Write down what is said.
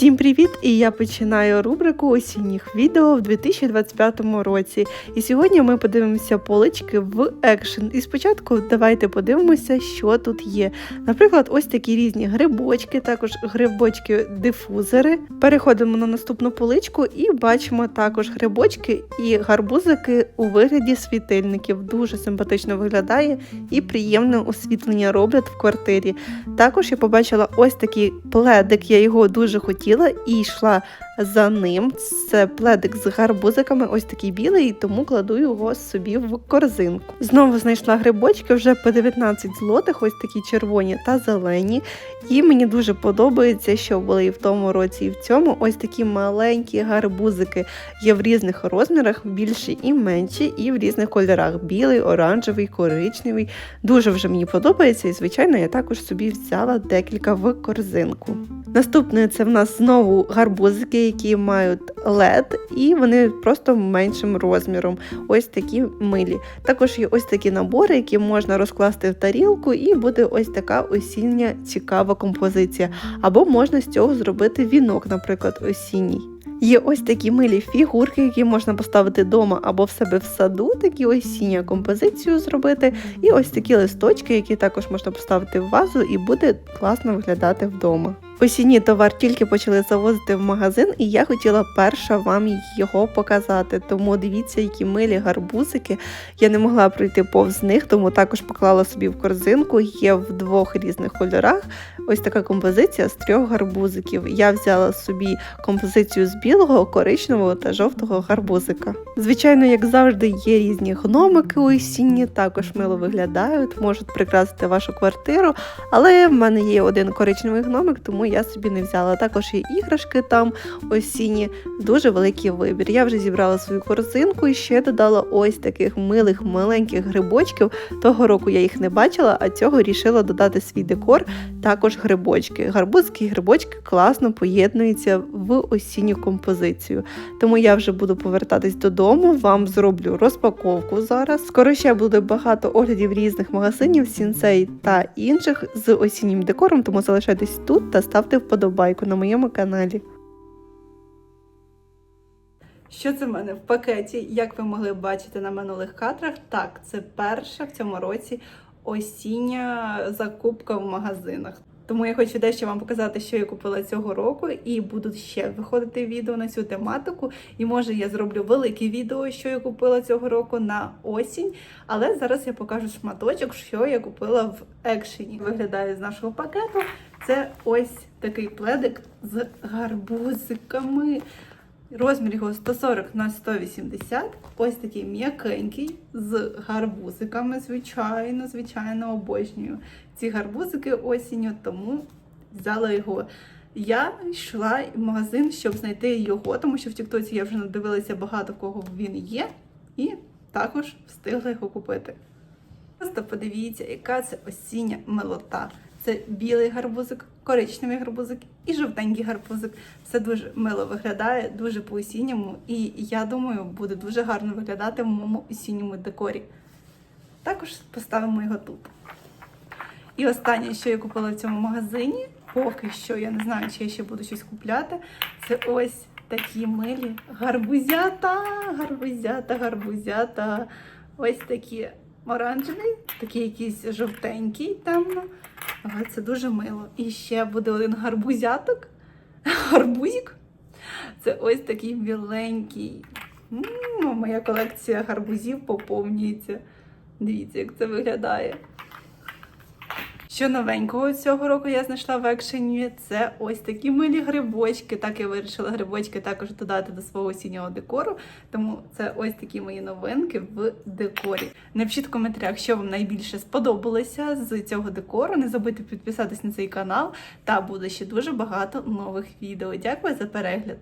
Всім привіт! І я починаю рубрику осінніх відео в 2025 році. І сьогодні ми подивимося полички в екшен. І спочатку давайте подивимося, що тут є. Наприклад, ось такі різні грибочки, також грибочки-дифузори. Переходимо на наступну поличку і бачимо також грибочки і гарбузики у вигляді світильників. Дуже симпатично виглядає і приємне освітлення роблять в квартирі. Також я побачила ось такий пледик, я його дуже хотіла і йшла за ним. Це пледик з гарбузиками, ось такий білий, тому кладу його собі в корзинку. Знову знайшла грибочки вже по 19 злотих, ось такі червоні та зелені. І мені дуже подобається, що були і в тому році, і в цьому ось такі маленькі гарбузики. Є в різних розмірах, більші і менші, і в різних кольорах: білий, оранжевий, коричневий. Дуже вже мені подобається, і звичайно, я також собі взяла декілька в корзинку. Наступне це в нас знову гарбузики, які мають LED, і вони просто меншим розміром. Ось такі милі. Також є ось такі набори, які можна розкласти в тарілку, і буде ось така осіння цікава композиція. Або можна з цього зробити вінок, наприклад, осінній. Є ось такі милі фігурки, які можна поставити вдома або в себе в саду, такі осіння композицію зробити. І ось такі листочки, які також можна поставити в вазу, і буде класно виглядати вдома. Осінній товар тільки почали завозити в магазин, і я хотіла перша вам його показати. Тому дивіться, які милі гарбузики. Я не могла пройти повз них, тому також поклала собі в корзинку. Є в двох різних кольорах. Ось така композиція з трьох гарбузиків. Я взяла собі композицію з білого, коричневого та жовтого гарбузика. Звичайно, як завжди, є різні гномики осінні, також мило виглядають, можуть прикрасити вашу квартиру. Але в мене є один коричневий гномик, тому я собі не взяла. Також є іграшки там осінні, дуже великий вибір. Я вже зібрала свою корзинку і ще додала ось таких милих маленьких грибочків. Того року я їх не бачила, а цього рішила додати свій декор. Також грибочки. Гарбузки і грибочки класно поєднуються в осінню композицію. Тому я вже буду повертатись додому, вам зроблю розпаковку зараз. Скоро ще буде багато оглядів різних магазинів, сінцей та інших з осіннім декором, тому залишайтесь тут та ставте вподобайку на моєму каналі. Що це в мене в пакеті? Як ви могли бачити на минулих кадрах? Так, це перша в цьому році осіння закупка в магазинах. Тому я хочу дещо вам показати, що я купила цього року, і будуть ще виходити відео на цю тематику. І може я зроблю велике відео, що я купила цього року на осінь. Але зараз я покажу шматочок, що я купила в екшені. Виглядає з нашого пакету. Це ось такий пледик з гарбузиками. Розмір його 140 на 180. Ось такий м'якенький з гарбузиками. Звичайно, звичайно, обожнюю ці гарбузики осінню, тому взяла його. Я йшла в магазин, щоб знайти його, тому що в Тіктоці я вже надивилася багато кого він є, і також встигла його купити. Просто подивіться, яка це осіння милота. Це білий гарбузик, коричневий гарбузик і жовтенький гарбузик. Все дуже мило виглядає, дуже по-осінньому. І я думаю, буде дуже гарно виглядати в моєму осінньому декорі. Також поставимо його тут. І останнє, що я купила в цьому магазині, поки що я не знаю, чи я ще буду щось купляти. Це ось такі милі гарбузята, гарбузята, гарбузята. Ось такі оранжевий, такий якийсь жовтенький, темно. Але це дуже мило. І ще буде один гарбузяток. Гарбузік. Це ось такий біленький. М, Моя колекція гарбузів поповнюється. Дивіться, як це виглядає. Що новенького цього року я знайшла в екшені, це ось такі милі грибочки. Так я вирішила грибочки також додати до свого осіннього декору. Тому це ось такі мої новинки в декорі. Напишіть в коментарях, що вам найбільше сподобалося з цього декору. Не забудьте підписатись на цей канал, та буде ще дуже багато нових відео. Дякую за перегляд!